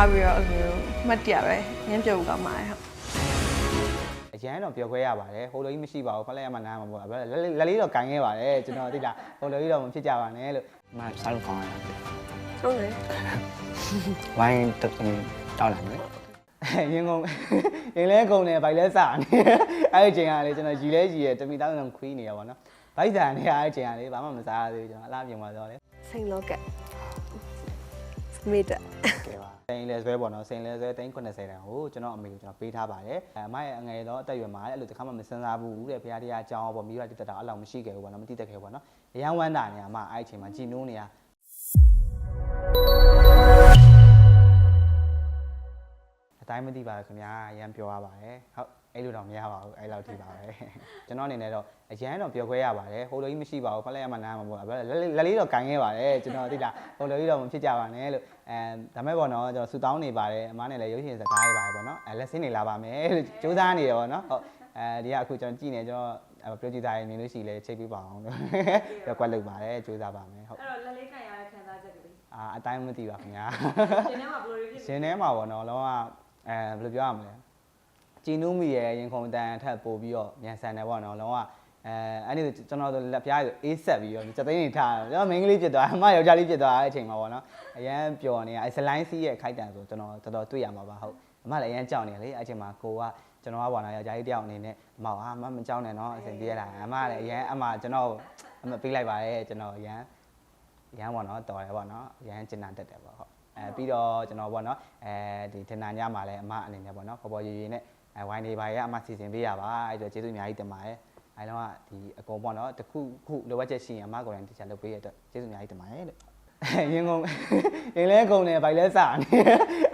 ထားပြီးတော့အဲ့လိုမျိုးမှတ်တရပဲညံပြုတ်ကောင်းပါတယ်ဟုတ်အရန်တော့ပြောခွဲရပါတယ်ဟိုလိုကြီးမရှိပါဘူးဖက်လက်ရမှနားမှာပေါ့လက်လေးလက်လေးတော့ကန်ခဲ့ပါတယ်ကျွန်တော်သိလားဟိုလိုကြီးတော့မဖြစ်ကြပါနဲ့လို့မစားလို့ကောင်းတယ်ဟုတ်တယ်ဝိုင်းတက်တောက်လာမယ်ရင်ကုန်ရင်လဲကုန်တယ်ဗိုက်လဲစနေအဲ့ဒီချိန်ကလေကျွန်တော်ရီလဲရီရတမီတောင်းလုံးခွီးနေရပါတော့ဗိုက်ဆန်နေရအဲ့ဒီချိန်ကလေဘာမှမစားရသေးဘူးကျွန်တော်အလားပြင်ပါတော့လေစိန်လောကက် မိတာကဲပါစိန်လဲဆွဲပေါ့နော်စိန်လဲဆွဲ380တန်ဟိုကျွန်တော်အမေကိုကျွန်တော်ပေးထားပါတယ်အမရဲ့အငယ်တော့အသက်အရွယ်မှာအဲ့လိုတခါမှမစင်စားဘူးတဲ့ဘုရားတရားအကြောင်းပေါ့မိဘတိတက်တာအဲ့လောက်မရှိခဲ့ဘူးပေါ့နော်မတိတက်ခဲ့ဘူးပေါ့နော်အရန်ဝမ်းတာနေအမအဲ့ဒီချိန်မှာကြည်နိုးနေရအတိုင်းမသိပါဘူးခင်ဗျာအရန်ပြောရပါတယ်ဟုတ် အဲ့လိုတော့မရပါဘူးအဲ့လောက်ထိပါပဲကျွန်တော်အနေနဲ့တော့အရန်တော့ပြောခွဲရပါတယ်ဟိုလိုကြီးမရှိပါဘူးဖက်လက်ရမှနားမှာပေါ့လက်လေးတော့ကန်ခဲ့ပါတယ်ကျွန်တော်သိလားဟိုလိုကြီးတော့မဖြစ်ကြပါနဲ့လို့အဲဒါမဲ့ပေါ့နော်ကျွန်တော်ဆူတောင်းနေပါတယ်အမားနဲ့လည်းရုပ်ရှင်စကားရပါတယ်ပေါ့နော်အဲလက်စင်းနေလာပါမယ်လို့စူးစမ်းနေတယ်ပေါ့နော်ဟုတ်အဲဒီကအခုကျွန်တော်ကြည့်နေကျွန်တော်ပြောကြည့်သားရမြင်လို့ရှိလဲချိတ်ပြပါအောင်လို့ပြောကွက်လုပ်ပါတယ်စူးစမ်းပါမယ်ဟုတ်အဲ့တော့လက်လေးကန်ရတဲ့ခံစားချက်ကလေးအာအတိုင်းမသိပါခင်ဗျာရှင်ထဲမှာဘယ်လိုလေးဖြစ်ရှင်ထဲမှာပေါ့နော်လောကအဲဘယ်လိုပြောရမလဲ ကြည်နူးမိရဲ့ရင်ခုန်တန်ထပ်ပို့ပြီးတော့မြန်ဆန်တယ်ပေါ့နော်လောကအဲအဲ့ဒီကျွန်တော်တို့လက်ပြားဆိုအေးဆက်ပြီးတော့စက်သိန်းနေထားတယ်ကျွန်တော်မိန်းကလေးဖြစ်သွားအမယောက်ျားလေးဖြစ်သွားတဲ့အချိန်မှာပေါ့နော်အရန်ပျော်နေရအဲစလိုင်းစီးရဲ့ခိုက်တန်ဆိုကျွန်တော်တော်တော်တွေ့ရမှာပါဟုတ်အမလည်းအရန်ကြောက်နေလေအဲ့ချိန်မှာကိုကကျွန်တော်ကပေါ့နော်ယောက်ျားလေးတယောက်အနေနဲ့အမေကအမမကြောက်နဲ့နော်အစဉ်ပြေးလာအမလည်းအရန်အမကျွန်တော်အမပေးလိုက်ပါတယ်ကျွန်တော်အရန်ရမ်းပေါ့နော်တော်တယ်ပေါ့နော်ရမ်းကျင်နာတက်တယ်ပေါ့ဟုတ်အဲပြီးတော့ကျွန်တော်ပေါ့နော်အဲဒီထင်နာညမှာလည်းအမအနေနဲ့ပေါ့နော်ပေါ်ပေါ်ရည်ရည်နဲ့ အဲဝိုင်းနေပါရဲ့အမစီစဉ်ပေးရပါအဲ့တော့ကျေးဇူးအများကြီးတင်ပါတယ်အဲတော့ကဒီအကုန်ပေါ့နော်တခုခုလိုအပ်ချက်ရှိရင်အမကိုယ်တိုင်တခြားလုပ်ပေးရတဲ့ကျေးဇူးအများကြီးတင်ပါတယ်လို့ရင်ကုန်ရင်လဲကုန်တယ်ဗိုက်လဲစနေ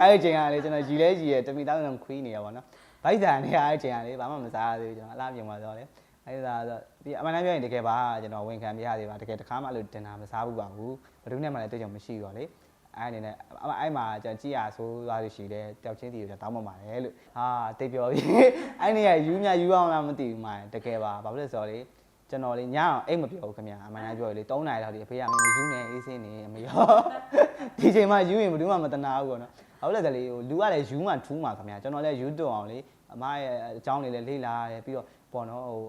အဲ့ဒီချိန်ကလေကျွန်တော်ရီလဲရီရတမီတောင်းလုံးခွီးနေရပါတော့ဗိုက်ဆန်နေရအဲ့ဒီချိန်ကလေဘာမှမစားရသေးဘူးကျွန်တော်အလားပြင်ပါတော့လေအဲ့ဒါဆိုဒီအမှန်တမ်းပြောရင်တကယ်ပါကျွန်တော်ဝန်ခံပြရသေးပါတကယ်တခါမှအဲ့လိုတင်တာမစားဘူးပါဘူးဘယ်သူနဲ့မှလည်းတွေ့ကြုံမရှိတော့လေ အဲ့အနေနဲ့အဲ့မှာကျွန်တော်ကြည့်ရဆိုးသွားလို့ရှိတယ်တယောက်ချင်းစီကိုကျွန်တော်တောင်းပန်ပါတယ်လို့ဟာတိတ်ပြောပြီအဲ့နေရယူမြယူအောင်လားမသိဘူးမှတကယ်ပါဘာဖြစ်လို့ဆိုတော့လေကျွန်တော်လေညအောင်အိတ်မပြောဘူးခင်ဗျာအမှန်တမ်းပြောရလေ3နာရီလောက်ဒီအဖေကမင်းမယူနေအေးစင်းနေမရောဒီချိန်မှာယူရင်ဘယ်သူမှမတနာဘူးပေါ့နော်ဟုတ်လဲကလေးဟိုလူကလည်းယူမှထူးမှာခင်ဗျာကျွန်တော်လည်းယူတွအောင်လေအမရဲ့အကြောင်းလေးလည်းလေ့လာရတယ်ပြီးတော့ပေါ့နော်ဟို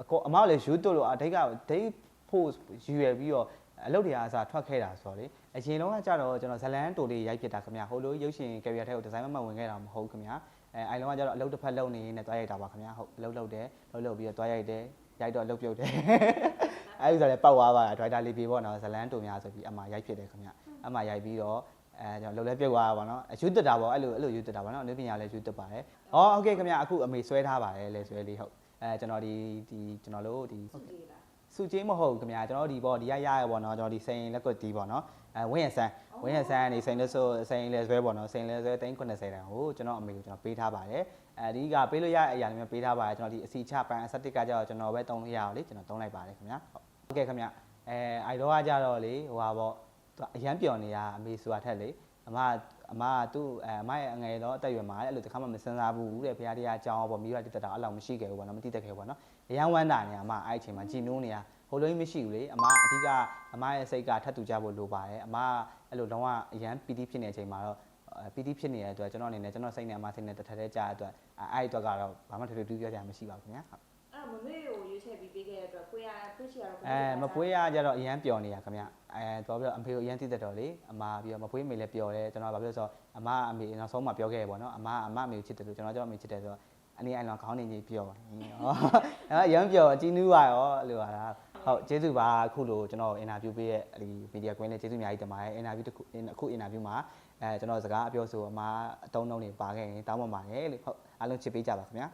အကောအမကလည်းယူတွလို့အဓိကဒိတ်ဖို့ယူရပြီးတော့ အလုပ်တွေအားအစားထွက်ခဲ့တာဆိုတော့လေအရင်တော့ကကြတော့ကျွန်တော်ဇလန်းတိုလေးရိုက်ဖြစ်တာခင်ဗျာဟိုလိုရုပ်ရှင်ကယ်ရီယာထဲကိုဒီဇိုင်းမမဝင်ခဲ့တာမဟုတ်ခင်ဗျာအဲအိုင်လုံးကကြတော့အလုပ်တစ်ဖက်လုပ်နေနေတွားရိုက်တာပါခင်ဗျာဟုတ်အလုပ်လုပ်တယ်လုပ်လုပ်ပြီးတော့တွားရိုက်တယ်ရိုက်တော့အလုပ်ပြုတ်တယ်အဲဒီဆိုလည်းပောက်သွားပါဒရိုက်တာလေးပြေပေါ့နော်ဇလန်းတိုများဆိုပြီးအမရိုက်ဖြစ်တယ်ခင်ဗျာအမရိုက်ပြီးတော့အဲကျွန်တော်လှုပ်လဲပြုတ်သွားတာပေါ့နော်အယူတက်တာပေါ့အဲ့လိုအဲ့လိုယူတက်တာပေါ့နော်အနုပညာလည်းယူတက်ပါတယ်။အော်ဟုတ်ကဲ့ခင်ဗျာအခုအမေဆွဲထားပါတယ်လေဆွဲလေးဟုတ်အဲကျွန်တော်ဒီဒီကျွန်တော်တို့ဒီ စုကြည့်လားစုချင်းမဟုတ်ဘူးခင်ဗျာကျွန်တော်တို့ဒီပေါ့ဒီရရရပေါ့နော်ကျွန်တော်ဒီစိန်လက်ကွက်တီးပေါ့နော်အဲဝင်းရဆန်းဝင်းရဆန်းကနေစိန်လက်ဆိုစိန်လက်ဆွဲပေါ့နော်စိန်လက်ဆွဲ380တန်ကိုကျွန်တော်အမေကိုကျွန်တော်ပေးထားပါတယ်အဲဒီကပေးလို့ရတဲ့အရာတွေမျိုးပေးထားပါတယ်ကျွန်တော်ဒီအစီချပန်အစတစ်ကကြတော့ကျွန်တော်ပဲတုံးလို့ရအောင်လေကျွန်တော်တုံးလိုက်ပါတယ်ခင်ဗျာဟုတ်ကဲ့ခင်ဗျာအဲအိုင်တော့ကကြတော့လေဟိုဟာပေါ့သူအရန်ပျော်နေရအမေဆိုတာထက်လေအမ အမကသူ့အဲအမရဲ့အငယ်တော့အသက်အရွယ်မှာအဲ့လိုတခါမှမစင်စားဘူးတဲ့ဘုရားတရားအကြောင်းပေါ့မိဘတိတက်တာအဲ့လောက်မရှိခဲ့ဘူးပေါ့နော်မတိတက်ခဲ့ဘူးပေါ့နော်အရန်ဝမ်းတာနေအမအဲ့အချိန်မှာကြည်နိုးနေရဟိုလိုကြီးမရှိဘူးလေအမအဓိကအမရဲ့စိတ်ကထပ်တူကြဖို့လိုပါတယ်အမအဲ့လိုလုံးဝအရန်ပီတိဖြစ်နေတဲ့အချိန်မှာတော့ပီတိဖြစ်နေတဲ့အတွက်ကျွန်တော်အနေနဲ့ကျွန်တော်စိတ်နဲ့အမစိတ်နဲ့တစ်ထပ်တည်းကြားတဲ့အတွက်အဲ့အတွက်ကတော့ဘာမှထွေထွေတူးပြောကြရမရှိပါဘူးခင်ဗျာအဲ့တော့မမေကိုရွေးချယ် ပြီးပေးခဲ့တဲ့အတွက်ဖွေးရဖွေးချီရတော့အဲမပွေးရကြတော့အရန်ပျော်နေရခင်ဗျအဲတော့ပြီးတော့အဖေကိုအရန်သိတတ်တော့လေအမပြီးတော့မပွေးမေလည်းပျော်တယ်ကျွန်တော်ဘာဖြစ်လို့ဆိုတော့အမအမေနောက်ဆုံးမှပြောခဲ့ရပေါ့နော်အမအမအမေကိုချစ်တယ်လို့ကျွန်တော်ကြောင့်အမေချစ်တယ်ဆိုတော့အနေအဲ့လောခေါင်းနေကြီးပျော်ပါဟောအဲရန်ပျော်အကြီးနူးပါရောအဲ့လိုပါလားဟုတ်ကျေးဇူးပါအခုလိုကျွန်တော်အင်တာဗျူးပေးရဲ့ဒီမီဒီယာကွင်းလေးကျေးဇူးအများကြီးတင်ပါတယ်အင်တာဗျူးတစ်ခုအခုအင်တာဗျူးမှာအဲကျွန်တော်စကားအပြောဆိုအမအတုံးတုံးတွေပါခဲ့ရင်တောင်းပန်ပါတယ်လို့ဟုတ်အားလုံးချစ်ပေးကြပါခင်ဗျာ